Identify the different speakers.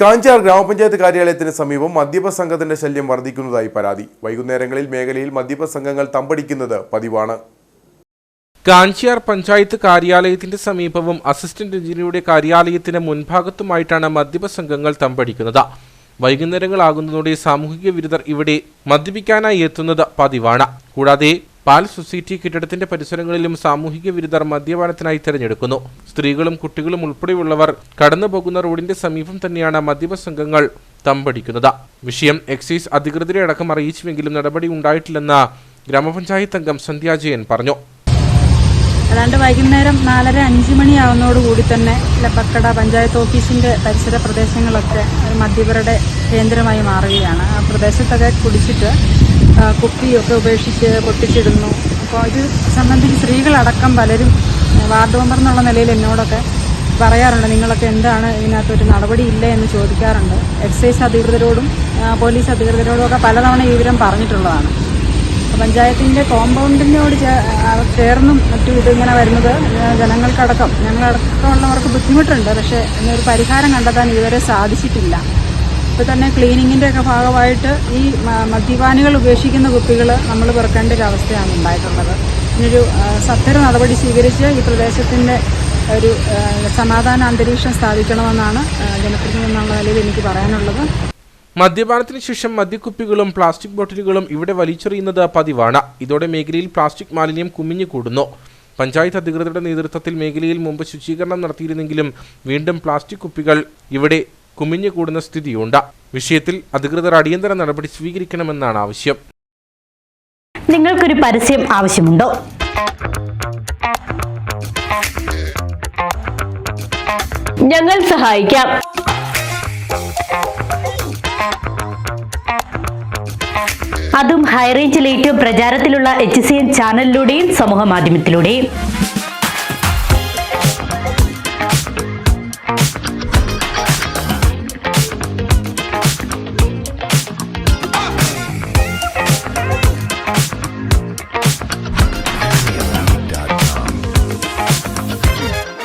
Speaker 1: കാഞ്ചാർ ഗ്രാമപഞ്ചായത്ത് കാര്യാലയത്തിന് സമീപം മദ്യപ സംഘത്തിന്റെ ശല്യം വർദ്ധിക്കുന്നതായി പരാതി. വൈകുന്നേരങ്ങളിൽ മേഖലയിൽ മദ്യപ സംഘങ്ങൾ തമ്പടിക്കുന്നത് പതിവാണ്.
Speaker 2: കാഞ്ചിയാർ പഞ്ചായത്ത് കാര്യാലയത്തിന്റെ സമീപവും അസിസ്റ്റന്റ് എഞ്ചിനീയറുടെ കാര്യാലയത്തിന് മുൻഭാഗത്തുമായിട്ടാണ് മദ്യപ സംഘങ്ങൾ തമ്പടിക്കുന്നത്. വൈകുന്നേരങ്ങളാകുന്നതോടെ സാമൂഹിക വിരുദ്ധർ ഇവിടെ മദ്യപിക്കാനായി എത്തുന്നത് പതിവാണ്. കൂടാതെ പാൽ സൊസൈറ്റി കെട്ടിടത്തിന്റെ പരിസരങ്ങളിലും സാമൂഹിക വിരുദ്ധർ മദ്യപാനത്തിനായി തിരഞ്ഞെടുക്കുന്നു. സ്ത്രീകളും കുട്ടികളും ഉൾപ്പെടെയുള്ളവർ കടന്നുപോകുന്ന റോഡിന്റെ സമീപം തന്നെയാണ് മദ്യപ സംഘങ്ങൾ തമ്പടിക്കുന്നത്. വിഷയം എക്സൈസ് അധികൃതരെ അടക്കം അറിയിച്ചുവെങ്കിലും നടപടി ഉണ്ടായിട്ടില്ലെന്ന് ഗ്രാമപഞ്ചായത്ത് അംഗം സന്ധ്യാജയൻ പറഞ്ഞു.
Speaker 3: ഏതാണ്ട് വൈകുന്നേരം നാലര അഞ്ച് മണിയാവുന്നതോടുകൂടി തന്നെ ലപ്പക്കട പഞ്ചായത്ത് ഓഫീസിന്റെ പരിസര പ്രദേശങ്ങളൊക്കെ മദ്യപരുടെ കേന്ദ്രമായി മാറുകയാണ്. ആ പ്രദേശത്തൊക്കെ കുടിച്ചിട്ട് കുപ്പിയൊക്കെ ഉപേക്ഷിച്ച് പൊട്ടിച്ചിടുന്നു. അപ്പോൾ ഇത് സംബന്ധിച്ച് സ്ത്രീകളടക്കം പലരും വാർഡ് മെമ്പർ എന്നുള്ള നിലയിൽ എന്നോടൊക്കെ പറയാറുണ്ട് നിങ്ങളൊക്കെ എന്താണ് ഇതിനകത്തൊരു നടപടി ഇല്ല എന്ന് ചോദിക്കാറുണ്ട്. എക്സൈസ് അധികൃതരോടും പോലീസ് അധികൃതരോടും ഒക്കെ പലതവണ ഈ വിവരം പറഞ്ഞിട്ടുള്ളതാണ്. പഞ്ചായത്തിന്റെ കോമ്പൗണ്ടിനോട് ചേർന്നും മറ്റും ഇതിങ്ങനെ വരുന്നത് ജനങ്ങൾക്കടക്കം. ഞങ്ങളടക്കമുള്ളവർക്ക് ബുദ്ധിമുട്ടുണ്ട് പക്ഷേ ഇതിനൊരു പരിഹാരം കണ്ടെത്താൻ ഇതുവരെ സാധിച്ചിട്ടില്ല. ഇപ്പോൾ തന്നെ ക്ലീനിങ്ങിന്റെ ഒക്കെ ഭാഗമായിട്ട് ഈ മദ്യപാനികൾ ഉപേക്ഷിക്കുന്ന കുപ്പികൾ നമ്മൾ പെറുക്കേണ്ട ഒരു അവസ്ഥയാണ് ഉണ്ടായിട്ടുള്ളത്. ഇതിനൊരു സത്വര നടപടി സ്വീകരിച്ച് ഈ പ്രദേശത്തിന്റെ ഒരു സമാധാന അന്തരീക്ഷം സ്ഥാപിക്കണമെന്നാണ് ജനപ്രതിനിധി എന്നുള്ള നിലയിൽ എനിക്ക് പറയാനുള്ളത്.
Speaker 2: മദ്യപാനത്തിന് ശേഷം മദ്യക്കുപ്പികളും പ്ലാസ്റ്റിക് ബോട്ടിലുകളും ഇവിടെ വലിച്ചെറിയുന്നത് പതിവാണ്. ഇതോടെ മേഖലയിൽ പ്ലാസ്റ്റിക് മാലിന്യം കുമിഞ്ഞു കൂടുന്നു. പഞ്ചായത്ത് അധികൃതരുടെ നേതൃത്വത്തിൽ മേഖലയിൽ മുമ്പ് ശുചീകരണം നടത്തിയിരുന്നെങ്കിലും വീണ്ടും പ്ലാസ്റ്റിക് കുപ്പികൾ ഇവിടെ കുമിഞ്ഞു കൂടുന്ന സ്ഥിതിയുണ്ട്. വിഷയത്തിൽ അധികൃതർ അടിയന്തര നടപടി സ്വീകരിക്കണമെന്നാണ് ആവശ്യം.
Speaker 4: നിങ്ങൾക്കൊരു പരസ്യം ആവശ്യമുണ്ടോ? ഞങ്ങൾ സഹായിക്കാം. അതും ഹൈറേഞ്ചിൽ ഏറ്റവും പ്രചാരത്തിലുള്ള എച്ച് സി എൻ ചാനലിലൂടെയും സമൂഹ മാധ്യമത്തിലൂടെയും.